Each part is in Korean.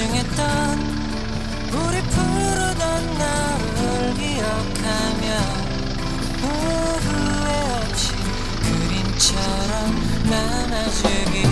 소중했던 우리 푸르던 나를 기억하며 오후에 없이 그림처럼 나눠주길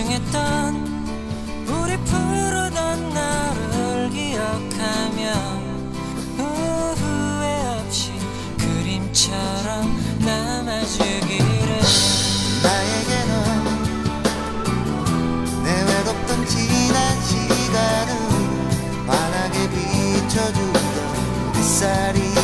소중했던 우리 푸르던 나를 기억하며 후회 없이 그림처럼 남아주기를. 나에게는 내 외롭던 지난 시간을 환하게 비춰주던 햇살이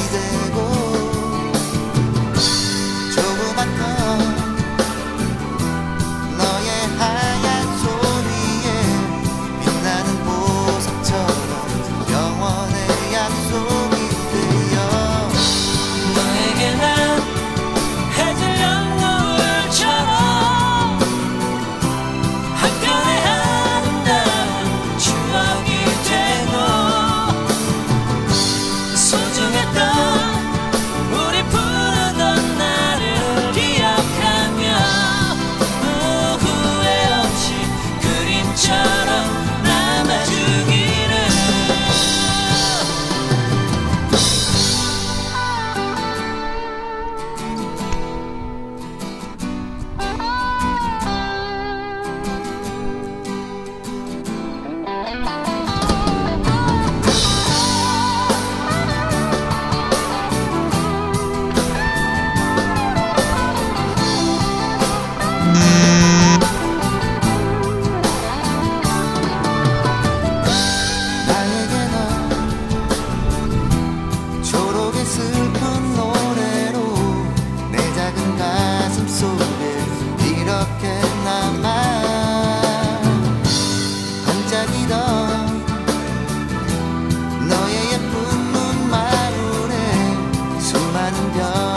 나는 별